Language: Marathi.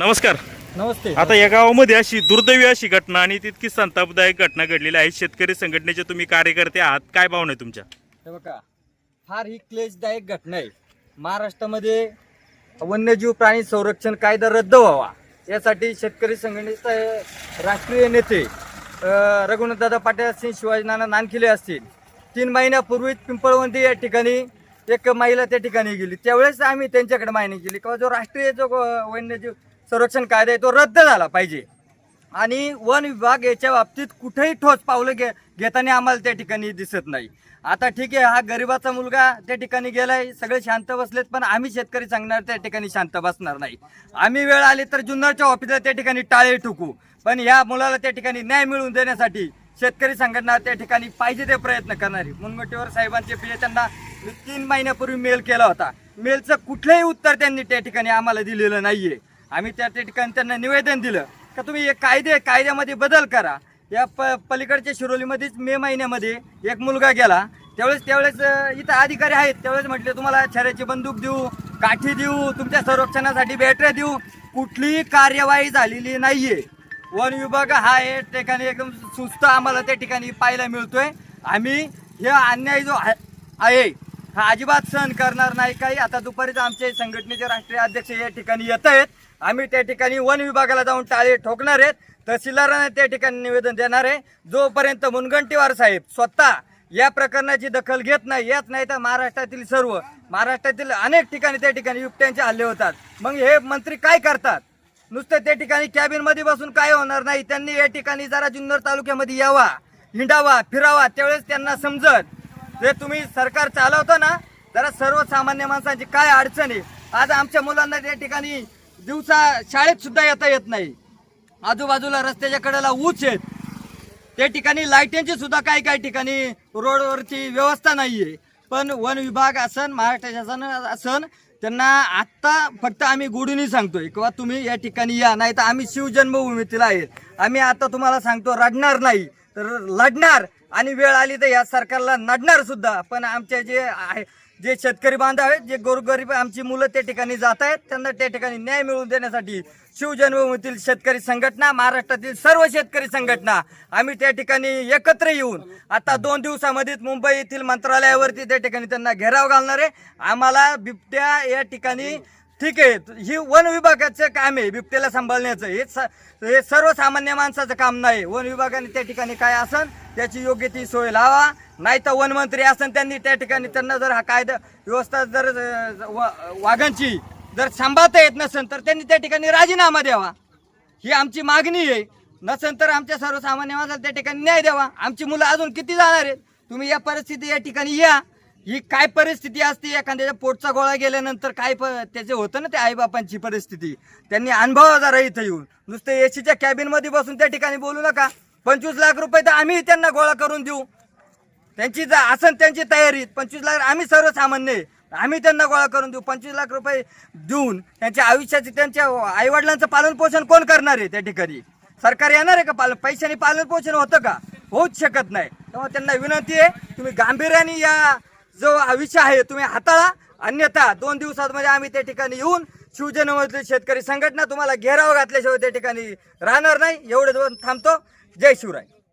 नमस्कार. नमस्ते. आता या गावामध्ये अशी दुर्दैवी अशी घटना आणि तितकी संतापदायक घटना घडलेली आहे. शेतकरी संघटनेचे तुम्ही कार्यकर्ते आहात. काय भावना आहे तुमच्या? हे बघा फार ही क्लेशदायक घटना आहे. महाराष्ट्रामध्ये वन्यजीव प्राणी संरक्षण कायदा रद्द व्हावा यासाठी शेतकरी संघटनेचे राष्ट्रीय नेते अं, रघुनाथदादा पाटील असतील शिवाजी नाना नानखिले असतील. तीन महिन्यापूर्वीच पिंपळवंती या ठिकाणी एक महिला त्या ठिकाणी गेली. त्यावेळेस आम्ही त्यांच्याकडे मागणी केली. किंवा जो राष्ट्रीय जो अं, वन्यजीव संरक्षण कायदा आहे तो रद्द झाला पाहिजे. आणि वन विभाग याच्या बाबतीत कुठेही ठोस पावलं घे घेताना आम्हाला त्या ठिकाणी दिसत नाही. आता ठीक आहे हा गरिबाचा मुलगा त्या ठिकाणी गेलाय सगळे शांत बसलेत पण आम्ही शेतकरी सांगणार त्या ठिकाणी शांत बसणार नाही. आम्ही वेळ आली तर जुन्नरच्या ऑफिसला त्या ठिकाणी टाळे ठुकू. पण या मुलाला त्या ठिकाणी न्याय मिळवून देण्यासाठी शेतकरी संघटना त्या ठिकाणी पाहिजे ते प्रयत्न करणारी. मुनगटीवर साहेबांचे पी त्यांना तीन महिन्यापूर्वी मेल केला होता. मेलचं कुठलंही उत्तर त्यांनी त्या ठिकाणी आम्हाला दिलेलं नाहीये. आम्ही त्या त्या ठिकाणी त्यांना निवेदन दिलं. का तुम्ही एक कायदे कायद्यामध्ये बदल करा. या प पलीकडच्या शिरोलीमध्येच मे महिन्यामध्ये एक मुलगा गेला. त्यावेळेस त्यावेळेस इथं अधिकारी आहेत. त्यावेळेस म्हटले तुम्हाला छऱ्याची बंदूक देऊ काठी देऊ तुमच्या संरक्षणासाठी बॅटऱ्या देऊ. कुठलीही कार्यवाही झालेली नाहीये. वन विभाग हा या ठिकाणी एकदम सुस्त आम्हाला त्या ठिकाणी पाहायला मिळतोय. आम्ही हे अन्याय जो आहे- आहे हा अजिबात सहन करणार नाही काही. आता दुपारीच आमचे संघटनेचे राष्ट्रीय अध्यक्ष या ठिकाणी येत आहेत. आम्ही त्या ठिकाणी वन विभागाला जाऊन टाळे ठोकणार आहेत. तहसीलदारांना त्या ठिकाणी निवेदन देणार आहे. जोपर्यंत मुनगंटीवार साहेब स्वतः या प्रकरणाची दखल घेत नाही येत नाही तर महाराष्ट्रातील सर्व महाराष्ट्रातील अनेक ठिकाणी त्या ठिकाणी बिबट्यांचे हल्ले होतात. मग हे मंत्री काय करतात? नुसतं त्या ठिकाणी कॅबिनमध्ये बसून काय होणार नाही? त्यांनी या ठिकाणी जरा जुन्नर तालुक्यामध्ये यावा हिंडावा फिरावा त्यावेळेस त्यांना समजत जे तुम्ही सरकार चालवता ना जरा सर्वसामान्य माणसांची काय अडचण आहे? आज आमच्या मुलांना त्या ठिकाणी दिवसा शाळेत सुद्धा येता येत नाही. आजूबाजूला रस्त्याच्या कडेला ऊच आहेत. त्या ठिकाणी लाईटींची सुद्धा काही काही ठिकाणी रोडवरची व्यवस्था नाहीये. पण वन विभाग असन महाराष्ट्र शासन असन त्यांना आत्ता फक्त आम्ही गोडूनही सांगतोय किंवा तुम्ही या ठिकाणी या नाही तर आम्ही शिवजन्मभूमीतील आहेत आम्ही आता तुम्हाला सांगतो रडणार नाही. तर लढणार आणि वेळ आली तर या सरकारला नडणार सुद्धा. पण आमचे जे आहे जे शेतकरी बांधव आहेत जे गोरगरीब आमची मुलं त्या ठिकाणी जात आहेत त्यांना त्या ठिकाणी न्याय मिळवून देण्यासाठी शिवजन्मभूमीतील शेतकरी संघटना महाराष्ट्रातील सर्व शेतकरी संघटना आम्ही त्या ठिकाणी एकत्र येऊन आता दोन दिवसामध्येच मुंबई येथील मंत्रालयावरती त्या ठिकाणी त्यांना घेराव घालणार आहे. आम्हाला बिबट्या या ठिकाणी ठीक आहे. ही वन विभागाचं काम आहे बिबट्याला सांभाळण्याचं. हे स हे सर्वसामान्य माणसाचं काम नाही. वन विभागाने त्या ठिकाणी काय असन त्याची योग्य ती सोय लावा. नाही तर वनमंत्री असन त्यांनी त्या ठिकाणी त्यांना जर हा कायदा व्यवस्था जर वा- वाघांची जर सांभाळता येत नसेल तर त्यांनी त्या ठिकाणी राजीनामा द्यावा. ही आमची मागणी आहे. नसेल तर आमच्या सर्वसामान्य माणसाला त्या ठिकाणी न्याय द्यावा. आमची मुलं अजून किती जाणार आहेत? तुम्ही या परिस्थिती या ठिकाणी या. ही काय परिस्थिती असते? एखाद्याच्या पोटचा गोळा गेल्यानंतर काय प त्याचे होतं ना ते आईबापांची परिस्थिती त्यांनी अनुभव जरा इथं येऊन. नुसतं एसीच्या कॅबिनमध्ये बसून त्या ठिकाणी बोलू नका. पंचवीस लाख रुपये तर आम्ही त्यांना गोळा करून देऊ. त्यांची जा असन त्यांची तयारी. पंचवीस लाख आम्ही सर्वसामान्य आम्ही त्यांना गोळा करून देऊ. पंचवीस लाख रुपये देऊन त्यांच्या आयुष्याचे त्यांच्या आईवडिलांचं पालनपोषण कोण करणार आहे त्या ठिकाणी? सरकार येणार आहे का पालन पैशाने पालनपोषण होतं का? होऊच शकत नाही. तेव्हा त्यांना विनंती आहे तुम्ही गांभीर्याने या जो हा विषय आहे तुम्ही हाताळा. अन्यथा दोन दिवसांमध्ये म्हणजे आम्ही त्या ठिकाणी येऊन शिवजन्मधील शेतकरी संघटना तुम्हाला घेराव घातल्याशिवाय त्या ठिकाणी राहणार नाही. एवढे दोन थांबतो. जय शिवराय.